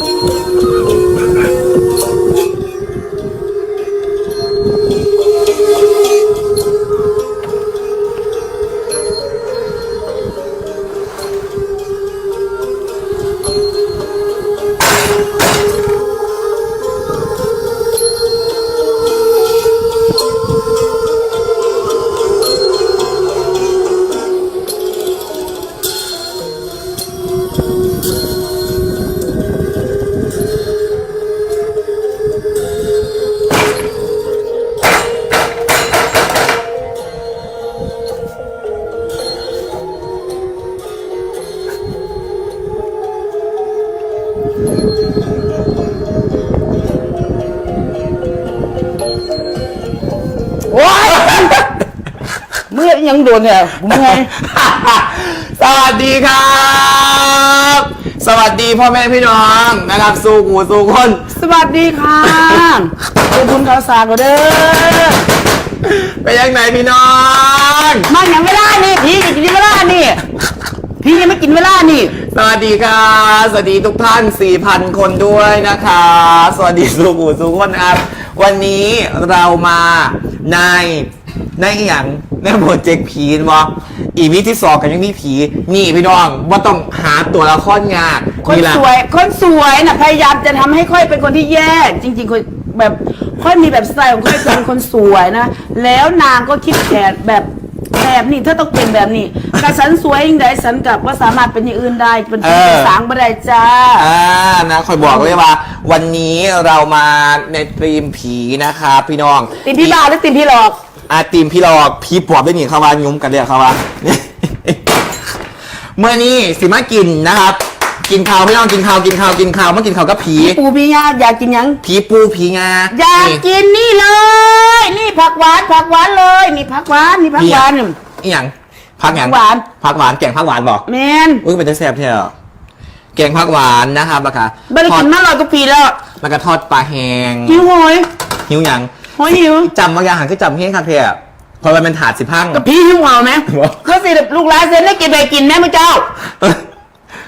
Música โอ้ยเมื่อยังโดนเนี่ยผมไง สวัสดีครับ สวัสดีพ่อแม่พี่น้องนะครับ สู้หูสู้คน สวัสดีค่ะขอบคุณข่าวสารก็เด้อไปยังไหนพี่น้องมาอย่างเวลานี่พี่จะกินเวลานี่พี่ยังไม่กินเวลานี่ สวัสดีครับสวัสดีทุกท่าน 4,000 คนด้วยนะคะ สวัสดีสู้หูสู้คนครับ วันนี้เรามา ในในอหย่างในโปรเจกต์ผีนวะอีพีที่สองกันยังมีผีนี่พี่น้องว่าต้องหาตัวละครงานคนนี่แหละสวย คนสวยน่ะพยายามจะทำให้ค่อยเป็นคนที่แย่ จริงๆคนแบบค่อยมีแบบสไตล์ของค่อยเป็นคนสวยนะ แล้วนางก็คิดแผนแบบ แบบนี้เธอต้องเป็นแบบนี้กระฉันสวยยิ่งใดฉันกลับว่าสามารถเป็นอย่างอื่นได้เป็นผู้เป็นสางบันไดจ้าอ่านะคอยบอกเลยว่า วันนี้เรามาในทีมผีนะคะพี่น้องติมพี่บาหรือติมพี่หลอกอ่าทีมพี่หลอกพี่ปอบได้หนีเข้ามายุ้มกันเลยเข้ามาเมื่อนี้สิมากินนะครับ กินข้าวพี่น้องกินข้าวกินข้าวกินข้าวมากินข้าวกับผี ปูพี่ยาอยากกินหยัง ผีปูผีงาอยากนี่กินนี่เลย นี่ผักหวานผักหวานเลยนี่ผักหวานนี่ผักหวานนี่อีหยังผักหยังผักหวาน ผักหวานแกงผักหวานบอกแมนอุ้ยเป็นจะแซ่บแท้อะแกงผักหวานนะครับแล้วก็ไม่ได้ทอกิดนมาลอยกว่าปีแล้วแล้วก็ทอดปลาแห้งหิวโหยหิวหยังโหยหิวจำบางอย่างหันคือจำเพี้ยนครับเพียพอมันเป็นถาดสิพังกับพี่หิวเหงาไหมวะเขาสิลูกหลานเซนได้กินไปกินแม่พระเจ้า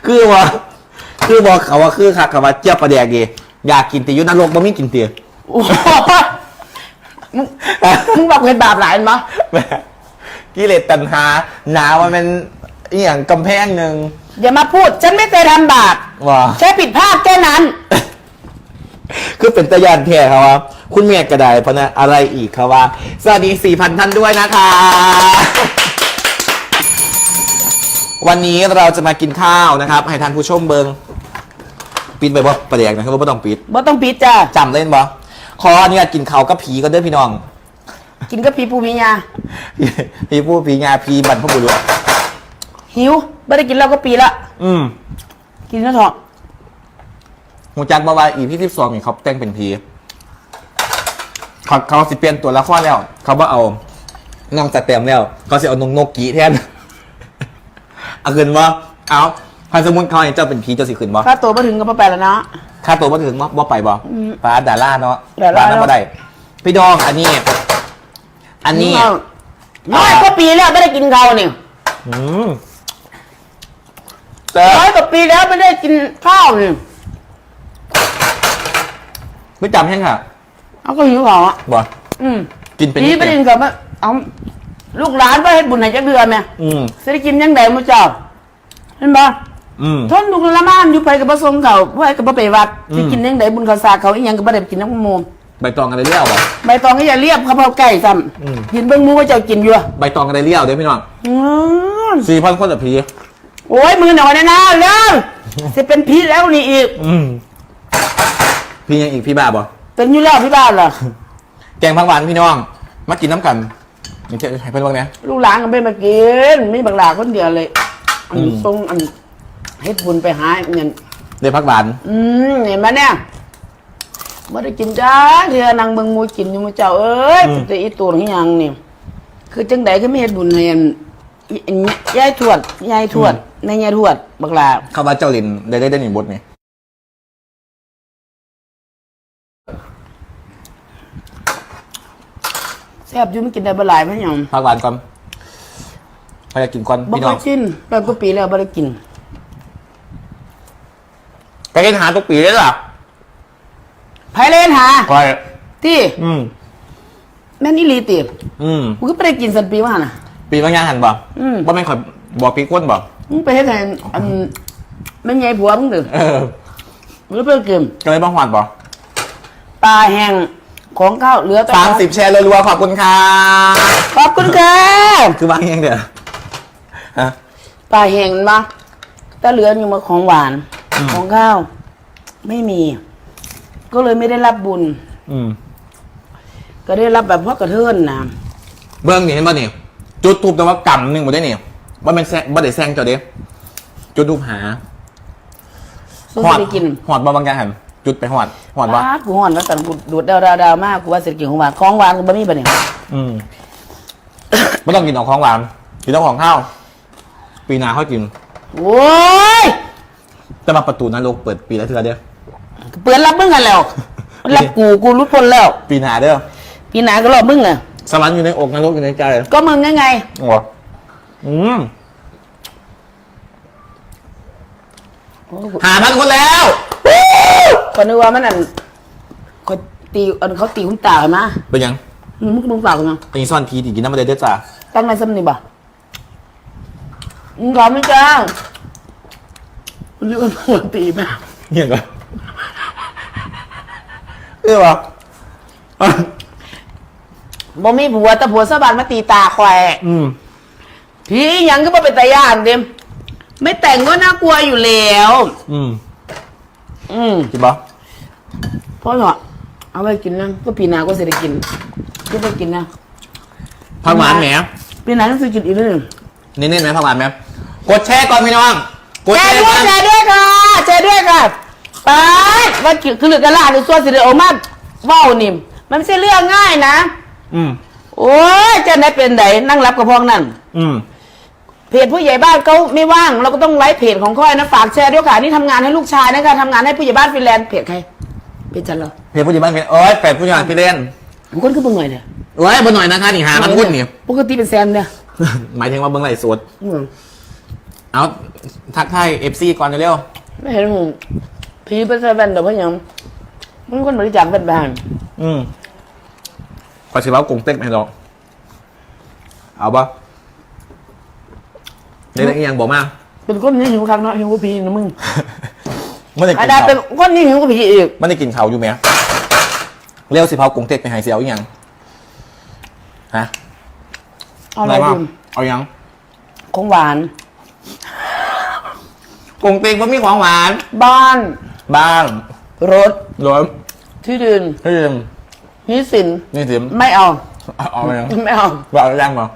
คือว่า คือบอกเขาว่าคือค่ะเขาว่าเจี๊ยบปลาแดกดีอยากกินแต่อยุนรกบ่มีกินเตียโอ้โหมึงมึงบอกเป็นบาปหลายมั้ยแหมกิเลสตัณหาหนาว่ามันอหย่างกำแพงหนึ่งอย่ามาพูด ฉันไม่เคยทำบาปว่า แค่ผิดพลาดแค่นั้น คือเป็นตะยานแท้ครับว่า คุณเมียกระไดเพราะนะอะไรอีกครับว่า สวัสดีสี่พันท่านด้วยนะคะ วันนี้เราจะมากินข้าวนะครับ ให้ท่านผู้ชมเบิง ปิดไปบ่ประเดี๋ยวนะครับว่าบ่ต้องปิดบ่ต้องปิดจ้าจำเล่นบ่ขออนุญาตกินข้าวกับผีก็เด้อพี่น้อง กินกับพี่ปูพี่ยาพี่ผู้ผีงาผีบรรพบุรุษหิวไม่ได้กินแล้วก็ปีละอืมกินแล้วเถอะหูจักมาว่าอีพี่ที่สองนี่เขาแต่งเป็นผีเขาเขาสิเปลี่ยนตัวละครแล้ว เขาว่าเอาน้องสแตมแล้ว เขาสิเอานงนกกีแทนเอาขึ้นว่าเอา พันสมมุติเขาให้เจ้าเป็นผีเจ้าสิขึ้นบ่ค่าตัวมาถึงก็มาไปแล้วนะค่าตัวมาถึงบ่บ่ไปบ่อืมป้าดาร่าเนาะดาราป้นั่นบ่ได้พี่ดองอันนี้ อันนี้น้อยกว่าปีแล้วไม่ได้กินเขาเนี่ยอืมแต่ร้อยกว่าปีแล้วไม่ได้กินข้าวเนี่ยไม่จำแห้งค่ะเอาก็หิวเขาอะบ่อืมกินเป็นพี่ไม่ได้กินกับเอาลูกหลานไปให้บุญไหนจักเดือนไหมอืมสิได้กินยังไงมื้อเจ้าเห็นบ่ อืม ทนทุกข์ละมานอยู่ไปกับบ่ทรงเขาบ่ให้กับบ่ไปวัดอืมสิกินยังไงบุญเขาสากเขาอีหยังก็บ่ได้กินน้ำมูมใบตองกันเลยเลี้ยวบ่ ใบตองก็อย่าเรียบเขาเผาไก่ซ้อืมำกินเบิ่งหมูว่าเจ้ากินอยู่อะใบตองกันเลยเลี้ยวเด้อพี่น้องอืมสี่พันคนแต่ผีโอ้ยมือหน่อยนะนะเร็วสิเป็นพิษแล้วนี่อีก อืมพี่ยังอีกพี่บ้าบ่ เป็นอยู่แล้วที่บ้านล่ะแกงผักหวานพี่น้อง มากินน้ำกันนี่เทให้เพื่อนว่าไงลูกหลานก็ไม่มากินมีบักหลาคนเดียวเลย อันอืม ทรงอัน เฮ็ดบุญไปหาเงินเดี๋ยวผักหวาน อืมเห็นไหมเนี่ยไม่ได้กินจ้าเธอนางเบิงหมูกินอยู่หมูเจ้าเอ้ยเป็นแต่อีตัวของยังนี่คือจังใดก็ไม่เฮ็ดบุญให้อันอีอันยายทวดยายทวดในยายทวดบักหลาเข้ามาเจ้าลินได้ได้ได้หนึ่งบทนี่แซ่บอยู่มันกินได้บ่หลายมั้ยหยังผักหวานก่อนพยากินก่อนบ่พี่เคน้องยกินแปดกว่าปีแล้วบ่ได้กิน ไปกินหาทุกปีเลยล่ะไพเล่นหาคอยที่อืม แม่นอีหลีติอืม กูก็ไม่ได้กินสันปีว่าน่ะ ปีบางอย่างหันบ่อืมว่าไม่นข่อยบอกปีก้นบ่มึงไปให้ใครอันแม่นไงผัวมึงเด้อเออมึงเพิ่งกินก็เลยบ้างหวัดบ่ปลาแห้งของข้าวเหลือแต่สามสิบแชร์รัวๆขอบคุณค่ะขอบคุณค่ะคือบางอย่างเดี๋ยวฮะปลาแห้งมาแต่เหลืออยู่มาของหวานอืม ของข้าวไม่มี ก็เลยไม่ได้รับบุญ อืมก็ได้รับแบบพ่อกระเทินนะเบื้องนี่เห็นป่ะนี่จุดทูบแต่ว่ากำหนึ่งหมดได้นี่ว่าเป็นแซงบ่ได้แซงเจ้าเด้จุดทูบหาสู้ไม่ได้กินหอดบ่บางอย่างหันจุดไปหอดหอดบ่ว้ากูห่อนแล้วแต่กูดูดดาวดาวดาวมากกูว่าเสร็จกินของหวานของหวานกูบะมี่ปะเนี่ยอืมไม่ต้องกินของของหวานกินต้องของข้าวปีหน้าค่อยกินโอ้ย แต่มาประตูนรกเปิดปีละเทือเด้อเปิดรับมึงกันแล้วรับกูกูรู้พ้นแล้ว ปีหน้าเด้อพี่นาก็รอบมึงอะสวรรค์อยู่ในอกนรกอยู่ในใจก็มึงไงไงโอ้อืมหาพันคนแล้วคนนึกว่ามันอันคนตีอันเขาตีคุณตาเห็นไหมเป็นยังมึงมึงมึงฝากกันนะตีซ่อนพีดีกินน้ำมันเด้อจ้าตั้งในสมนิบ่ะมึงขอไม่จ้า งมึงนึกว่าหัวตีมาเงี้ยก่อนเออวะบ่มีผัวแต่ผัวสะบานมาตีตาแควอืมพี่ยังก็บ่เป็นตาย่านเดมไม่แต่งก็น่ากลัวอยู่แล้ว อืมอืมกินปะเพราะเหรอเอาไปกินนะก็ปีหนาก็เสร็จกินก็ไปกินนะผักหวานแหมปีหนาต้องซื้อกินอีกนิดหนึ่งเน้นๆไหมผักหวานไหมกดแชร์ก่อนพี่น้องกดแชแชร์ร์ด้วยกันแชร์ด้วย ค่ะแชร์ด้วยค่ะไปว่าคือเหลือกระลาหรือส่วนสิเดโอมาเว้านี่มันไม่ใช่เรื่องง่ายนะ อืม โอ้ยเจะไหนเป็นไหนนั่งรับกับพองนั่น อืม เพจผู้ใหญ่บ้านเขาไม่ว่าง เราก็ต้องไลฟ์เพจของค่อยนะฝากแชร์ด้วยค่ะนี่ทำงานให้ลูกชายนะคะทำงานให้ผู้ใหญ่บ้านฟินแลนด์เพจใครเพจจันเหรอเพจผู้ใหญ่บ้านเป็นเอ้ยแปดผู้ใหญ่บ้านพี่เล่นผมคนขึ้นเบิ่งหน่อยเนี่ยเอ้ยบนหน่อยนะคะนี่หามันวุ่นนี่ปกติเป็นแซมเนี่ย หมายถึงว่าเบื้องไหลสดอืม เอาทักทายเอฟซีก่อนเร็วไม่เห็นผมพีเป็นแซมเดี๋ยวพ่อยังมันคนบริจาคเป็นบ้านๆอืมขอชิมเอากุ้งเต็กไหมหรอกเอาปะเด็กๆอีกอยังบอกมาเป็นคนที่หิวครั้งเนาะหิวกว่าพีนะมึงไม่ได้กิอานดาเขาเป็นคนที่หิวกว่าพีอีกไม่ได้กินเขาอยู่ไหมเร็วสิเผากุ้งเต็กไปหายเสียวอีกอยังฮะเอาอะไรบ้างดื่มเอายังของหวาน กุ้งเต็กมันมีของหวาน บ้าน บ้างรถ รวมที่ดินให้ยืมหนี้สินนี่สิมไม่เอาเอา เอาไปยังไม่เอา ว่าเอายังเปล่า